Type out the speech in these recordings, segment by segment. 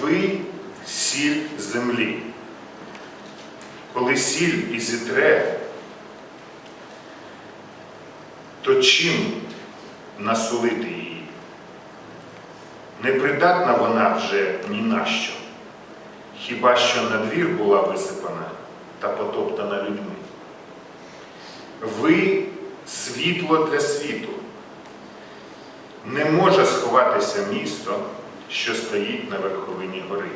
ви сіль землі. Коли сіль і зітре, то чим насолити її? Непридатна вона вже ні на що, хіба що на двір була висипана та потоптана людьми. Ви світло для світу. Не може сховатися місто, що стоїть на верховині гори,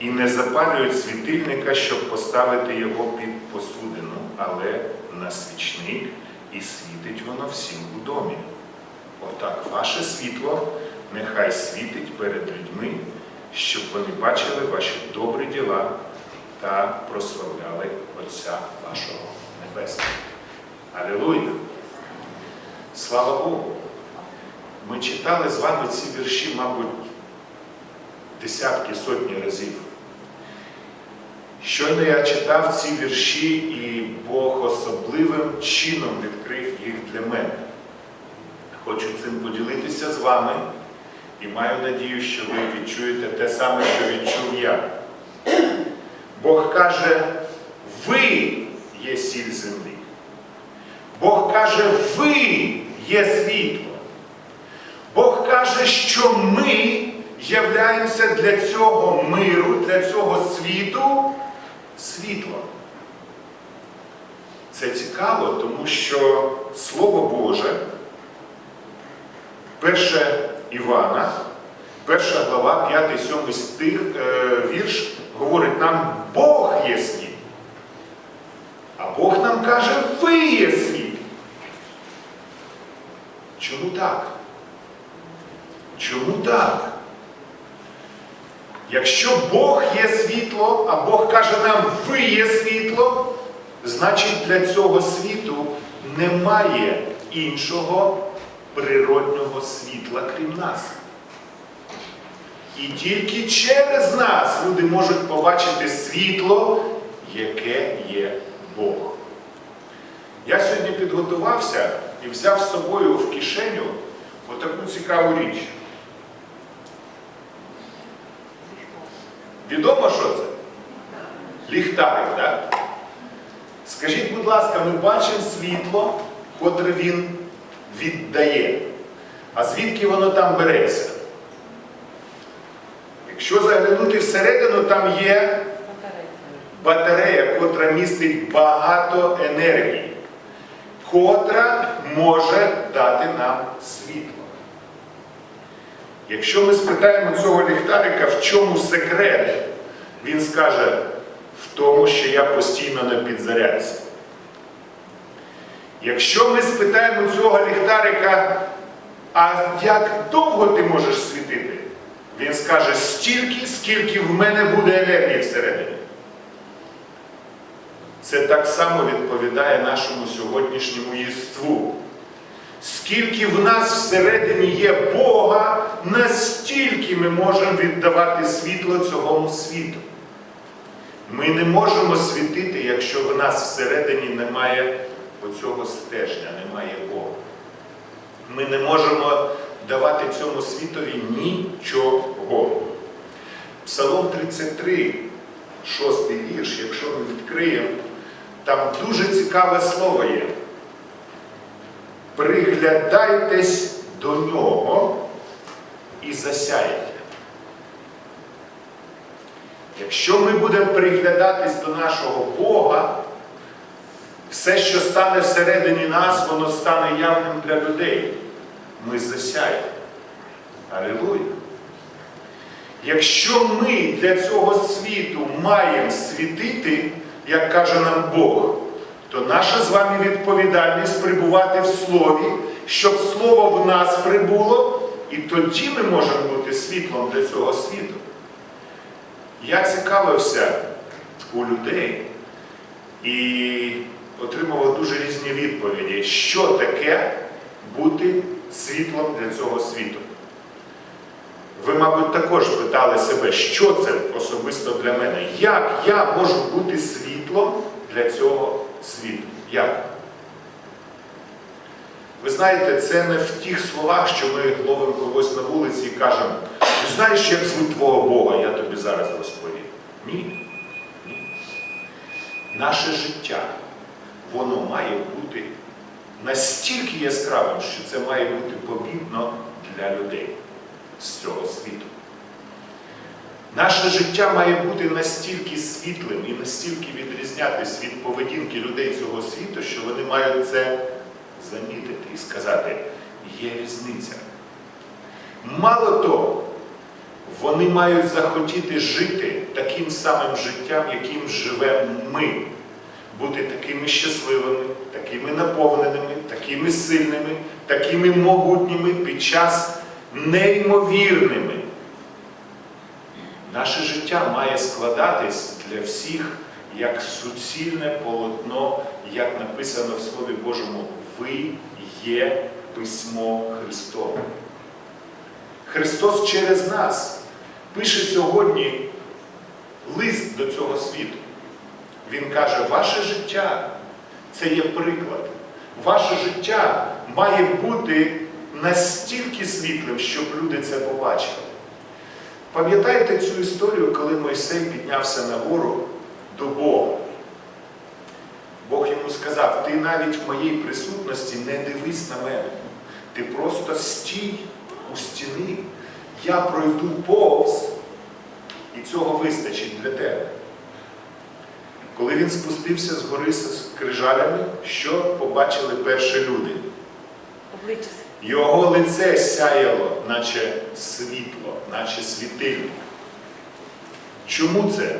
і не запалюють світильника, щоб поставити його під посудину, але на свічник, і світить воно всім у домі. Отак ваше світло нехай світить перед людьми, щоб вони бачили ваші добрі діла та прославляли Отця вашого Небесного. Алілуя! Слава Богу! Ми читали з вами ці вірші, мабуть, десятки, сотні разів. Щойно я читав ці вірші, і Бог особливим чином відкрив їх для мене. Хочу цим поділитися з вами і маю надію, що ви відчуєте те саме, що відчув я. Бог каже, ви є сіль землі. Бог каже, ви є світло. Бог каже, що ми являємося для цього миру, для цього світу світлом. Це цікаво, тому що Слово Боже, 1 Івана, 1 глава, 5-7 стих, е, вірш, говорить нам, Бог є світ. А Бог нам каже, ви є світ. Чому так? Чому так? Якщо Бог є світло, а Бог каже нам, ви є світло, значить для цього світу немає іншого природнього світла, крім нас. І тільки через нас люди можуть побачити світло, яке є Бог. Я сьогодні підготувався і взяв з собою в кишеню отаку цікаву річ. Відомо, що це? Ліхтарик, так? Скажіть, будь ласка, ми бачимо світло, котре він віддає. А звідки воно там береться? Якщо заглянути всередину, там є батарея, котра містить багато енергії, котра може дати нам світло. Якщо ми спитаємо цього ліхтарика, в чому секрет, він скаже, в тому, що я постійно на підзарядці. Якщо ми спитаємо цього ліхтарика, а як довго ти можеш світити? Він скаже, стільки, скільки в мене буде енергії всередині. Це так само відповідає нашому сьогоднішньому єству. Скільки в нас всередині є Бога, настільки ми можемо віддавати світло цьому світу. Ми не можемо світити, якщо в нас всередині немає оцього стежня, немає Бога. Ми не можемо давати цьому світові нічого. Псалом 33, 6 вірш, якщо ми відкриємо, там дуже цікаве слово є. Приглядайтесь до нього і засяєте. Якщо ми будемо приглядатись до нашого Бога, все, що стане всередині нас, воно стане явним для людей. Ми засяємо. Алілуя! Якщо ми для цього світу маємо світити, як каже нам Бог, то наша з вами відповідальність прибувати в Слові, щоб Слово в нас прибуло, і тоді ми можемо бути світлом для цього світу. Я цікавився у людей і отримував дуже різні відповіді, що таке бути світлом для цього світу. Ви, мабуть, також питали себе, що це особисто для мене? Як я можу бути світлом для цього світу? Як? Ви знаєте, це не в тих словах, що ми ловимо когось на вулиці і кажемо, Ти знаєш, як звуть твого Бога, я тобі зараз розповім. Ні. Ні. Наше життя, воно має бути настільки яскравим, що це має бути помітно для людей з цього світу. Наше життя має бути настільки світлим і настільки відрізнятися від поведінки людей цього світу, що вони мають це замітити і сказати, є різниця. Мало того, вони мають захотіти жити таким самим життям, яким живемо ми. Бути такими щасливими, такими наповненими, такими сильними, такими могутніми під час неймовірними. Наше життя має складатись для всіх як суцільне полотно, як написано в Слові Божому, ви є письмо Христове. Христос через нас пише сьогодні лист до цього світу. Він каже, ваше життя це є приклад. Ваше життя має бути настільки світлим, щоб люди це побачили. Пам'ятаєте цю історію, коли Мойсей піднявся на гору до Бога? Бог йому сказав, ти навіть в моїй присутності не дивись на мене. Ти просто стій у стіни. Я пройду повз, і цього вистачить для тебе. Коли він спустився з гори з крижалями, що побачили перші люди? Обличчя. Його лице сяяло, наче світло, наче світильник. Чому це?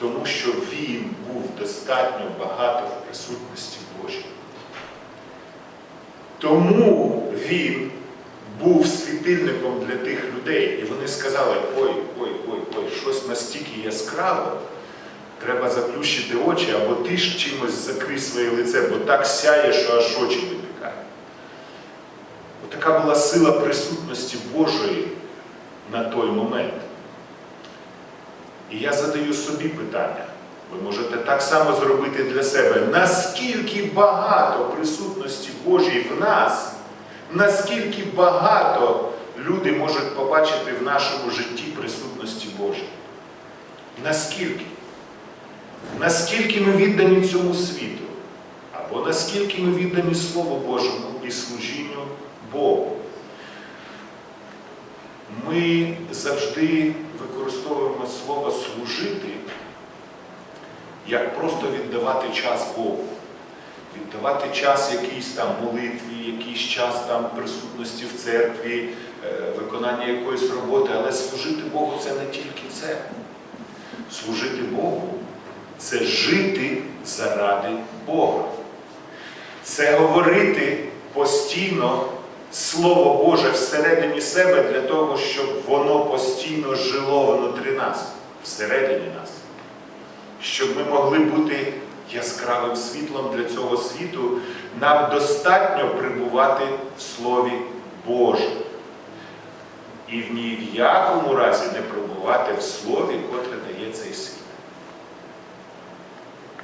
Тому що він був достатньо багато в присутності Божій. Тому він був світильником для тих людей. І вони сказали, ой, ой, ой, ой, щось настільки яскраве, треба заплющити очі, або ти ж чимось закрий своє лице, бо так сяє, що аж очі. Така була сила присутності Божої на той момент. І я задаю собі питання. Ви можете так само зробити для себе. Наскільки багато присутності Божої в нас, наскільки багато люди можуть побачити в нашому житті присутності Божої? Наскільки? Наскільки ми віддані цьому світу? Або наскільки ми віддані Слову Божому і служінню Богу? Ми завжди використовуємо слово служити як просто віддавати час Богу. Віддавати час якійсь там молитві, якийсь час там присутності в церкві, е, виконання якоїсь роботи, але служити Богу це не тільки це. Служити Богу це жити заради Бога. Це говорити постійно Слово Боже всередині себе для того, щоб воно постійно жило внутрі нас, всередині нас. Щоб ми могли бути яскравим світлом для цього світу, нам достатньо прибувати в Слові Боже. І в ні в якому разі не прибувати в Слові, котре дає цей світ.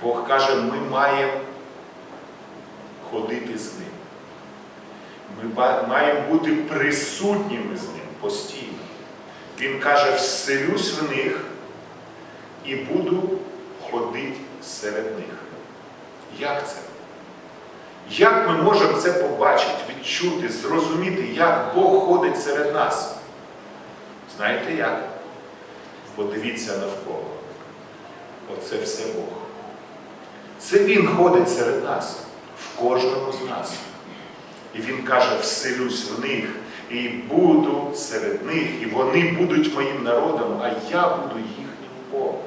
Бог каже, ми маємо ходити з ним. Ми маємо бути присутніми з ним постійно. Він каже, вселюсь в них і буду ходити серед них. Як це? Як ми можемо це побачити, відчути, зрозуміти, як Бог ходить серед нас? Знаєте як? Подивіться навколо. Оце все Бог. Це Він ходить серед нас, в кожному з нас. І він каже, вселюсь в них, і буду серед них, і вони будуть моїм народом, а я буду їхнім Богом.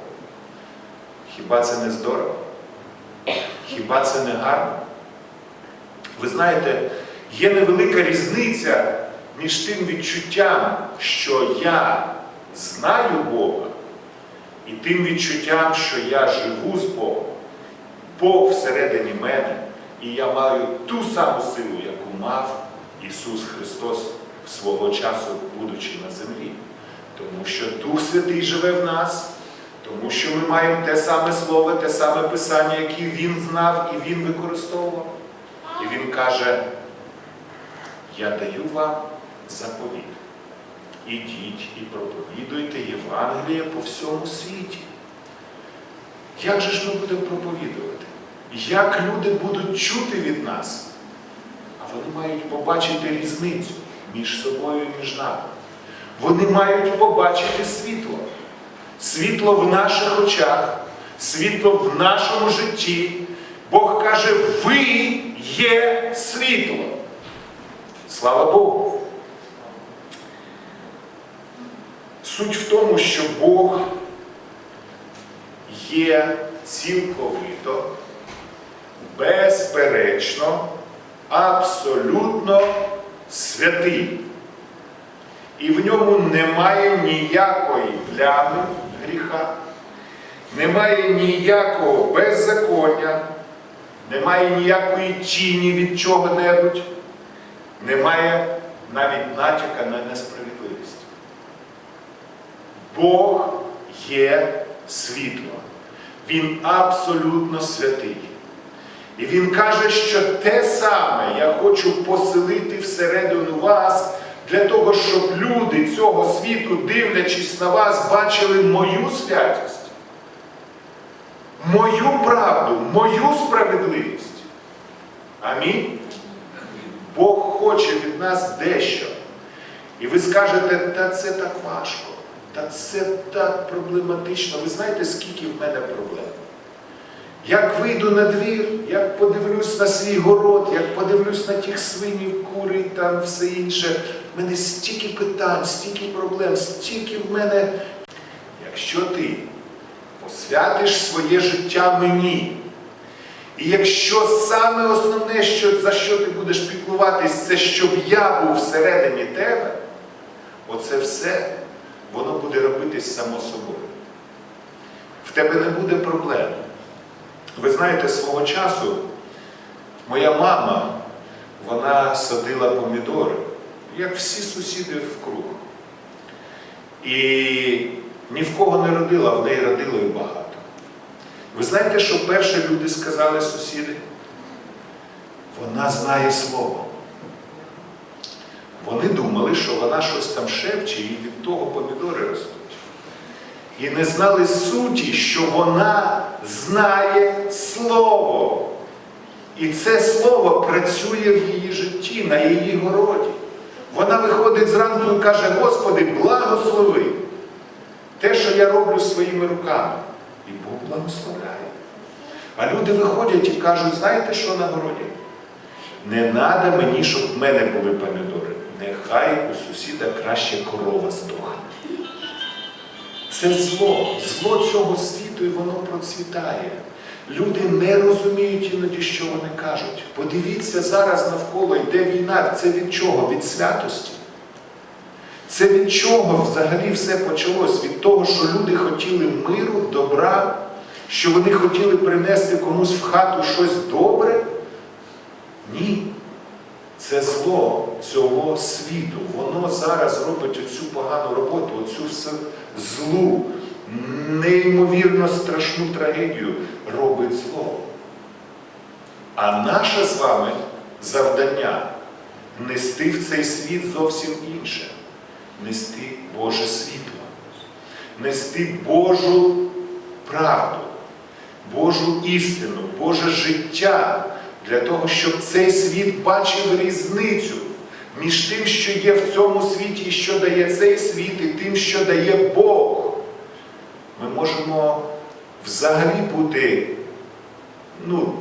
Хіба це не здорово? Хіба це не гарно? Ви знаєте, є невелика різниця між тим відчуттям, що я знаю Бога, і тим відчуттям, що я живу з Богом. Бог всередині мене, і я маю ту саму силу, мав Ісус Христос свого часу, будучи на землі. Тому що Дух Святий живе в нас, тому що ми маємо те саме Слово, те саме Писання, яке Він знав і Він використовував. І Він каже, я даю вам заповіт. ідіть і проповідуйте Євангеліє по всьому світі. Як же ж ми будемо проповідувати? Як люди будуть чути від нас? Вони мають побачити різницю між собою і між нами. Вони мають побачити світло. Світло в наших очах, світло в нашому житті. Бог каже, ви є світло. Слава Богу. Суть в тому, що Бог є цілковито, безперечно, абсолютно святий. І в ньому немає ніякої плями гріха, немає ніякого беззаконня, немає ніякої тіні від чого-небудь, немає навіть натяка на несправедливість. Бог є світло. Він абсолютно святий. І Він каже, що те саме я хочу поселити всередину вас для того, щоб люди цього світу, дивлячись на вас, бачили мою святість, мою правду, мою справедливість. Амінь. Бог хоче від нас дещо. І ви скажете, та це так важко, та це так проблематично. Ви знаєте, скільки в мене проблем? Як вийду на двір, як подивлюсь на свій город, як подивлюсь на тих свинів, кури і там все інше, в мене стільки питань, стільки проблем, стільки в мене. Якщо ти посвятиш своє життя мені, і якщо саме основне, що, за що ти будеш піклуватись, це щоб я був всередині тебе, оце все, воно буде робитись само собою. В тебе не буде проблем. Ви знаєте, свого часу моя мама, вона садила помідори, як всі сусіди вкруг. І ні в кого не родила, в неї родило і багато. Ви знаєте, що перші люди сказали сусіди? Вона знає слово. Вони думали, що вона щось там шепче і від того помідори ростуть. І не знали суті, що вона знає слово. І це слово працює в її житті, на її городі. Вона виходить зранку і каже, Господи, благослови те, що я роблю своїми руками. І Бог благословляє. А люди виходять і кажуть, знаєте, що на городі? Не треба мені, щоб в мене були помідори. Нехай у сусіда краще корова здохне. Це зло, зло цього світу, і воно процвітає. Люди не розуміють іноді, що вони кажуть. Подивіться, зараз навколо йде війна. Це від чого? Від святості. Це від чого взагалі все почалось? Від того, що люди хотіли миру, добра, що вони хотіли принести комусь в хату щось добре? Ні. Це зло цього світу. Воно зараз робить оцю погану роботу, оцю все злу, неймовірно страшну трагедію робить зло. А наше з вами завдання нести в цей світ зовсім інше. Нести Боже світло, нести Божу правду, Божу істину, Боже життя для того, щоб цей світ бачив різницю між тим, що є в цьому світі, і що дає цей світ, і тим, що дає Бог. Ми можемо взагалі бути, ну,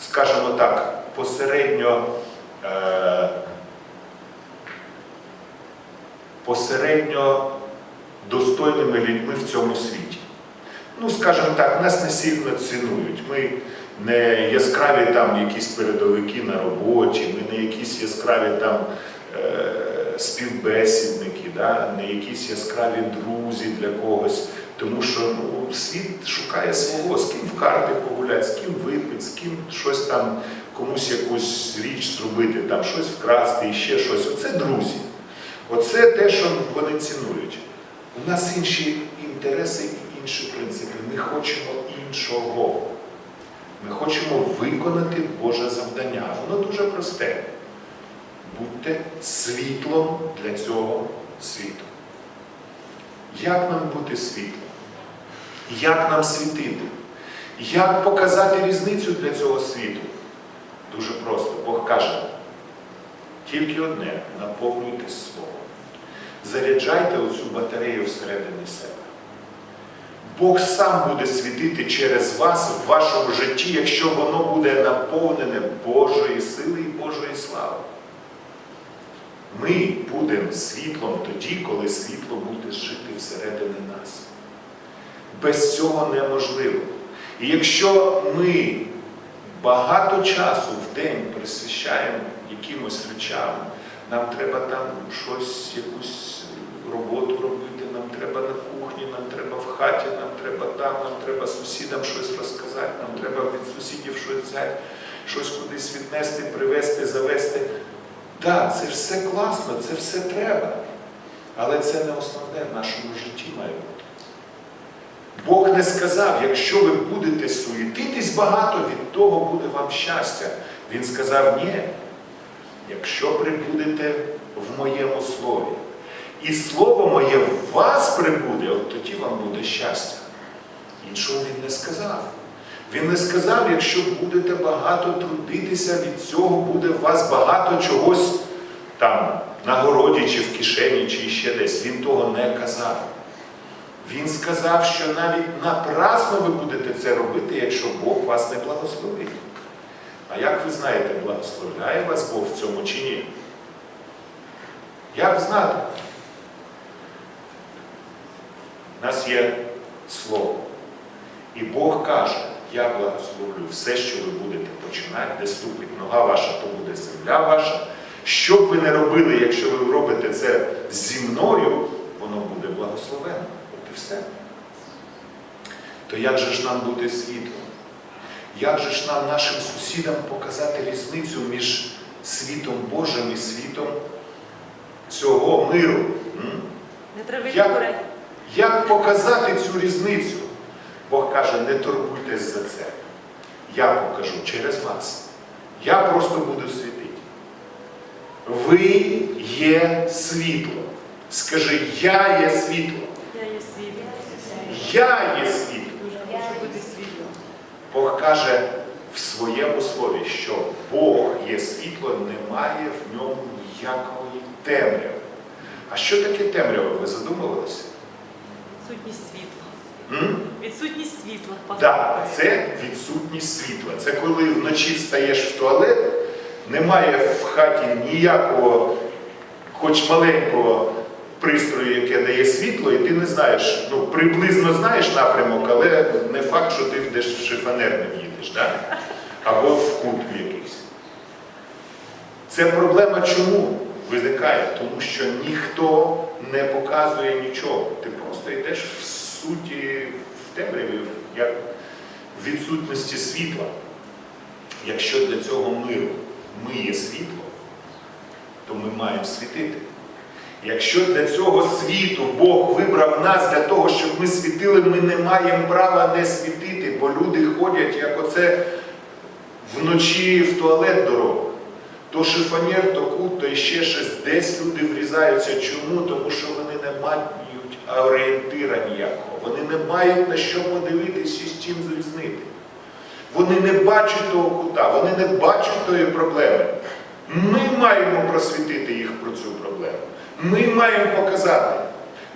скажімо так, посередньо. Е- посередньо достойними людьми в цьому світі. Ну, скажімо так, нас не сильно цінують. Ми не яскраві там якісь передовики на роботі, ми не якісь яскраві там е, співбесідники, да? не якісь яскраві друзі для когось. Тому що ну, світ шукає свого, з ким в карти погуляти, з ким випити, з ким щось там, комусь якусь річ зробити, там щось вкрасти і ще щось. Оце друзі. Оце те, що вони цінують. У нас інші інтереси і інші принципи. Ми хочемо іншого. Ми хочемо виконати Боже завдання. Воно дуже просте. Будьте світлом для цього світу. Як нам бути світлом? Як нам світити? Як показати різницю для цього світу? Дуже просто. Бог каже, тільки одне наповнюйтесь Словом. Заряджайте оцю батарею всередині себе. Бог сам буде світити через вас в вашому житті, якщо воно буде наповнене Божої сили і Божої слави. Ми будемо світлом тоді, коли світло буде жити всередині нас. Без цього неможливо. І якщо ми багато часу в день присвящаємо якимось речам, нам треба там щось, якусь роботу робити, нам треба на в хаті, нам треба там, нам треба сусідам щось розказати, нам треба від сусідів щось взяти, щось кудись віднести, привезти, завести. Так, це все класно, це все треба. Але це не основне в нашому житті має бути. Бог не сказав, якщо ви будете суетитись багато, від того буде вам щастя. Він сказав, ні. Якщо прибудете в моєму слові, і слово моє в вас прибуде, от тоді вам буде щастя. Іншого він не сказав. Він не сказав, якщо будете багато трудитися, від цього буде у вас багато чогось там на городі, чи в кишені, чи ще десь. Він того не казав. Він сказав, що навіть напрасно ви будете це робити, якщо Бог вас не благословить. А як ви знаєте, благословляє вас Бог в цьому чи ні? Як знати? У нас є слово. І Бог каже, я благословлю все, що ви будете починати, де ступить нога ваша, то буде земля ваша. Що б ви не робили, якщо ви робите це зі мною, воно буде благословено. От і все. То як же ж нам бути світлом? Як же ж нам нашим сусідам показати різницю між світом Божим і світом цього миру? Не треба Як? Як показати цю різницю? Бог каже, не турбуйтесь за це. Я покажу через вас. Я просто буду світити. Ви є світло. Скажи, я є світло. Я є світло. Я є. Бог каже в своєму слові, що Бог є світло, немає в ньому ніякої темряви. А що таке темрява? Ви задумувалися? Відсутність світла. М? Відсутність світла. Так, це відсутність світла. Це коли вночі встаєш в туалет, немає в хаті ніякого, хоч маленького пристрою, яке дає світло, і ти не знаєш, ну приблизно знаєш напрямок, але не факт, що ти десь в шифонерним їдеш, да? або в кут якийсь. Це проблема чому виникає? Тому що ніхто не показує нічого. Ти просто йдеш в суті в темряві, як в відсутності світла. Якщо для цього миру ми є світло, то ми маємо світити. Якщо для цього світу Бог вибрав нас для того, щоб ми світили, ми не маємо права не світити, бо люди ходять, як оце вночі в туалет дорогу. То шифонєр, то кут, то ще щось. Десь люди врізаються. Чому? Тому що вони не мають орієнтира ніякого. Вони не мають на що подивитися і з чим зрізнити. Вони не бачать того кута, вони не бачать тої проблеми. Ми маємо просвітити їх про цю проблему. Ми маємо показати.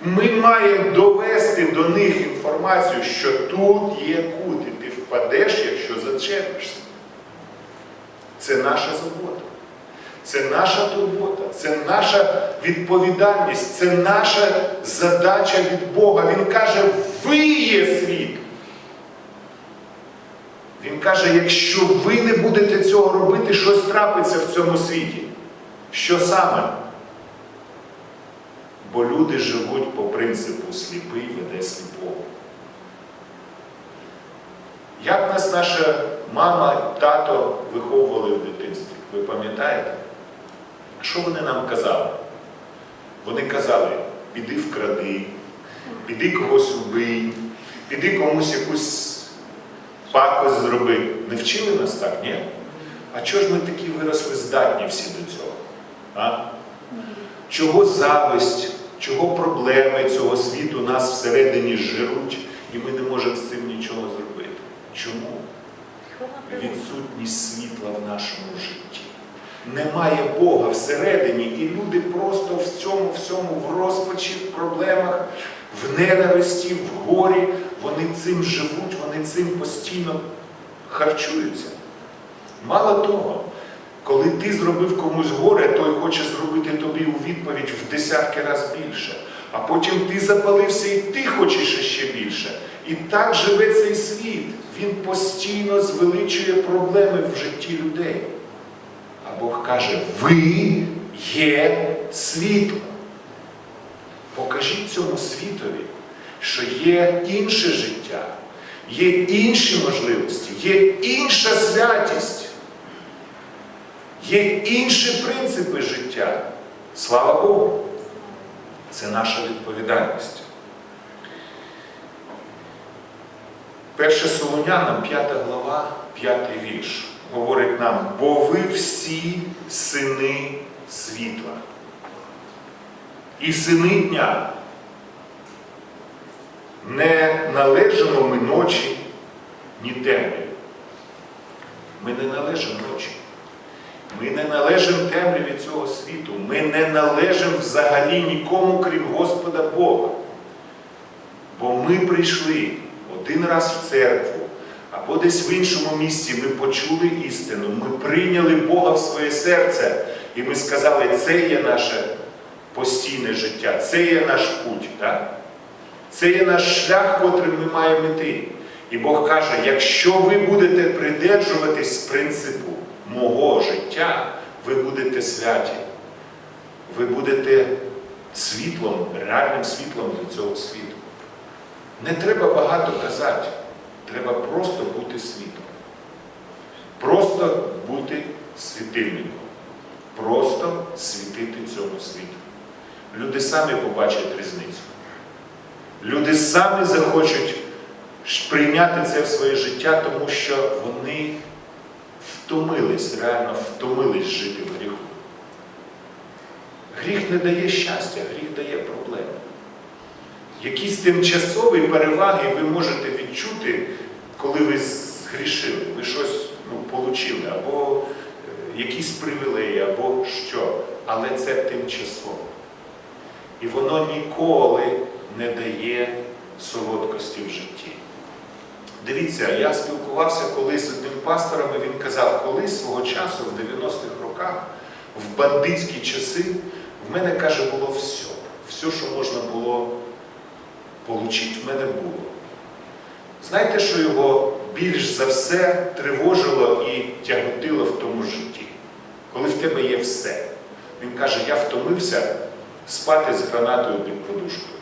Ми маємо довести до них інформацію, що тут є кут, і ти впадеш, якщо зачепишся. Це наша забота. Це наша турбота, це наша відповідальність, це наша задача від Бога. Він каже, ви є світ. Він каже, якщо ви не будете цього робити, щось трапиться в цьому світі. Що саме? Бо люди живуть по принципу сліпий веде сліпого. Як нас наша мама, тато виховували в дитинстві? Ви пам'ятаєте? Що вони нам казали? Вони казали, піди вкради, піди когось убий, піди комусь якусь пакость зроби. Не вчили нас так, ні? А чого ж ми такі виросли здатні всі до цього? А? Чого зависть? чого проблеми цього світу нас всередині жируть, і ми не можемо з цим нічого зробити. Чому? Відсутність світла в нашому житті. Немає Бога всередині, і люди просто в цьому всьому в розпачі, в проблемах, в ненависті, в горі. Вони цим живуть, вони цим постійно харчуються. Мало того, коли ти зробив комусь горе, той хоче зробити тобі у відповідь в десятки разів більше. А потім ти запалився і ти хочеш ще більше. І так живе цей світ. Він постійно звеличує проблеми в житті людей. А Бог каже, ви є світло. Покажіть цьому світові, що є інше життя, є інші можливості, є інша святість, є інші принципи життя. Слава Богу! Це наша відповідальність. Перше Солонянам, 5 глава, 5 вірш, говорить нам, бо ви всі сини світла. І сини дня. Не належимо ми ночі, ні темряві. Ми не належимо ночі. Ми не належимо темряві цього світу. Ми не належимо взагалі нікому, крім Господа Бога. Бо ми прийшли один раз в церкву, або десь в іншому місці ми почули істину, ми прийняли Бога в своє серце, і ми сказали, це є наше постійне життя, це є наш путь. Так? Це є наш шлях, котрим ми маємо йти. І Бог каже, якщо ви будете придержуватись принципу мого життя, ви будете святі. Ви будете світлом, реальним світлом для цього світу. Не треба багато казати, треба просто бути світлом. Просто бути світильником. Просто світити цьому світу. Люди самі побачать різницю. Люди самі захочуть прийняти це в своє життя, тому що вони втомились, реально втомились жити в гріху. Гріх не дає щастя, гріх дає проблеми. Якісь тимчасові переваги ви можете відчути, коли ви згрішили, ви щось ну, отримали, або е, якісь привілеї, або що. Але це тимчасово. І воно ніколи не дає солодкості в житті. Дивіться, я спілкувався колись з одним пастором, і він казав, колись свого часу, в 90-х роках, в бандитські часи, в мене, каже, було все. Все, що можна було отримати, в мене було. Знаєте, що його більш за все тривожило і тяготило в тому житті? Коли в тебе є все. Він каже, я втомився спати з гранатою під подушкою.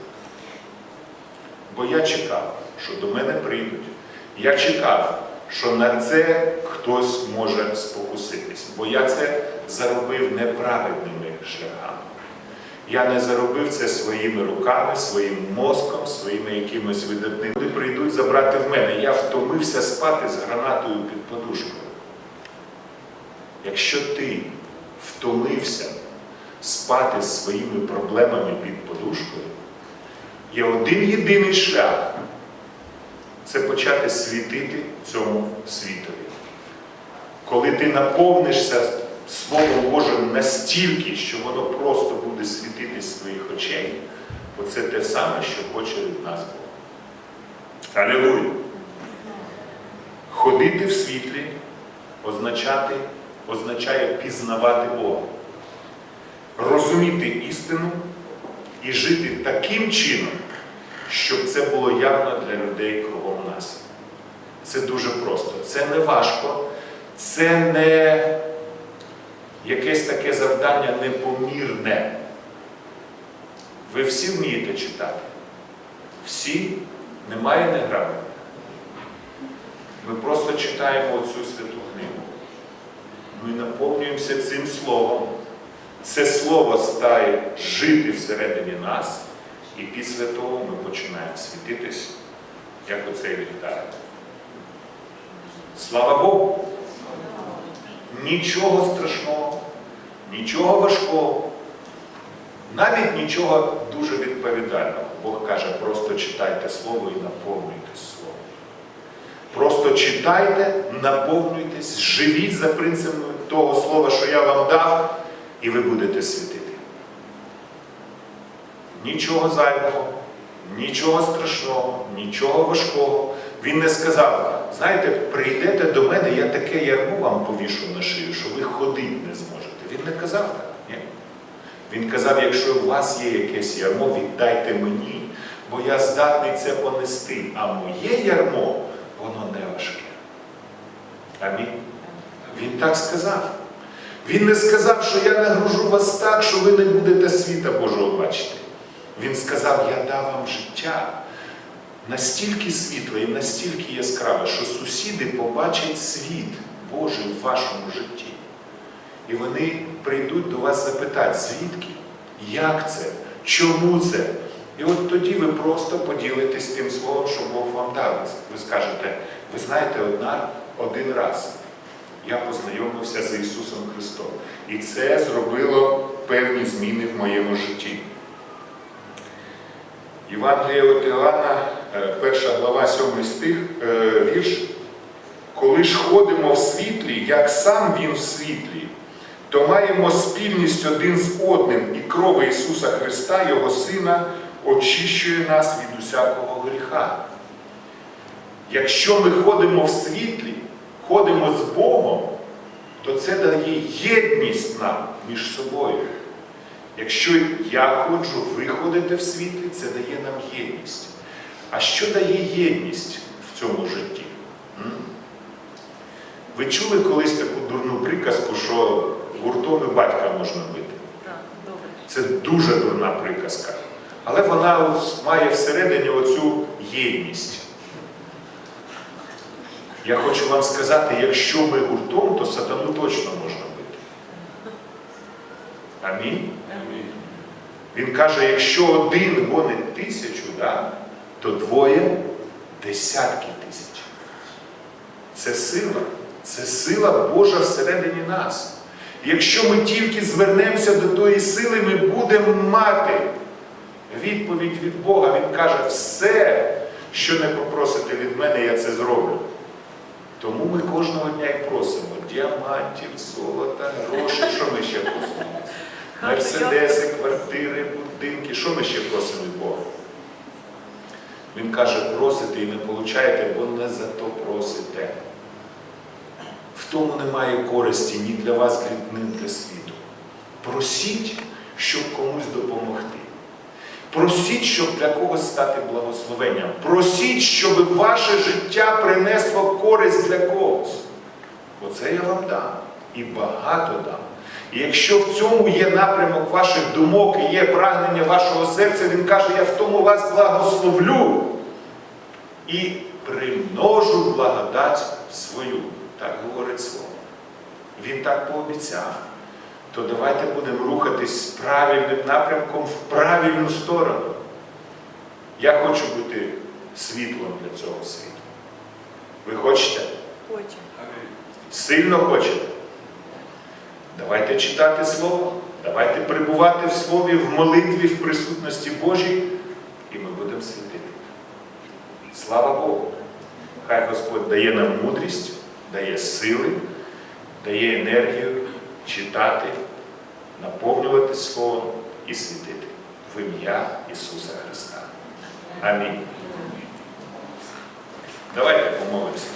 Бо я чекав, що до мене прийдуть. Я чекав, що на це хтось може спокуситись, бо я це заробив неправедними шляхами. Я не заробив це своїми руками, своїм мозком, своїми якимось видатними. Люди прийдуть забрати в мене. Я втомився спати з гранатою під подушкою. Якщо ти втомився спати з своїми проблемами під подушкою, є один єдиний шлях це почати світити цьому світові. Коли ти наповнишся Словом Божим настільки, що воно просто буде світити своїх очей, оце те саме, що хоче від нас Бог. Алілуя! Ходити в світлі означати, означає пізнавати Бога, розуміти істину і жити таким чином, щоб це було явно для людей кругом нас. Це дуже просто. Це не важко, це не якесь таке завдання непомірне. Ви всі вмієте читати. Всі немає неграмотних. Ми просто читаємо оцю святу книгу. Ми наповнюємося цим словом. Це слово стає жити всередині нас, і після того ми починаємо світитись, як оцей ліхтар. Слава Богу! Нічого страшного, нічого важкого. Навіть нічого дуже відповідального. Бог каже, просто читайте слово і наповнюйтесь словом. Просто читайте, наповнюйтесь, живіть за принципом того слова, що я вам дав, і ви будете світити. Нічого зайвого, нічого страшного, нічого важкого. Він не сказав, знаєте, прийдете до мене, я таке ярмо вам повішу на шию, що ви ходити не зможете. Він не казав так. Ні? Він казав, якщо у вас є якесь ярмо, віддайте мені, бо я здатний це понести, а моє ярмо, воно не важке. Амінь. Він так сказав. Він не сказав, що я нагружу вас так, що ви не будете світа Божого бачити. Він сказав, я дав вам життя настільки світле і настільки яскраве, що сусіди побачать світ Божий в вашому житті. І вони прийдуть до вас запитати, звідки, як це, чому це. І от тоді ви просто поділитесь тим словом, що Бог вам дав. Ви скажете, ви знаєте, одна, один раз я познайомився з Ісусом Христом. І це зробило певні зміни в моєму житті. Євангелія від Іоанна, е, перша глава, сьомий стих, е, вірш. Коли ж ходимо в світлі, як сам Він в світлі, то маємо спільність один з одним, і кров Ісуса Христа, Його Сина, очищує нас від усякого гріха. Якщо ми ходимо в світлі, ходимо з Богом, то це дає єдність нам між собою. Якщо я ходжу, ви ходите в світлі, це дає нам єдність. А що дає єдність в цьому житті? М? Ви чули колись таку дурну приказку, що гуртом і батька можна бити? Це дуже дурна приказка. Але вона має всередині оцю єдність. Я хочу вам сказати, якщо ми гуртом, то сатану точно можна Амінь. Він каже, якщо один гонить тисячу, да, то двоє десятки тисяч. Це сила, це сила Божа всередині нас. Якщо ми тільки звернемося до тої сили, ми будемо мати відповідь від Бога. Він каже, все, що не попросите від мене, я це зроблю. Тому ми кожного дня і просимо діамантів, золота, грошей. Що ми ще просимо? Мерседеси, квартири, будинки. Що ми ще просимо від Бога? Він каже, просите і не получаєте, бо не за то просите. В тому немає користі ні для вас, ні для світу. Просіть, щоб комусь допомогти. Просіть, щоб для когось стати благословенням. Просіть, щоб ваше життя принесло користь для когось. Оце я вам дам. І багато дам. І якщо в цьому є напрямок ваших думок і є прагнення вашого серця, він каже, я в тому вас благословлю і примножу благодать свою. Так говорить слово. Він так пообіцяв. То давайте будемо рухатись правильним напрямком в правильну сторону. Я хочу бути світлом для цього світу. Ви хочете? Хочемо. Сильно хочете? Давайте читати Слово, давайте перебувати в Слові, в молитві, в присутності Божій, і ми будемо світити. Слава Богу! Хай Господь дає нам мудрість, дає сили, дає енергію читати, наповнювати Словом і світити в ім'я Ісуса Христа. Амінь. Давайте помолимося.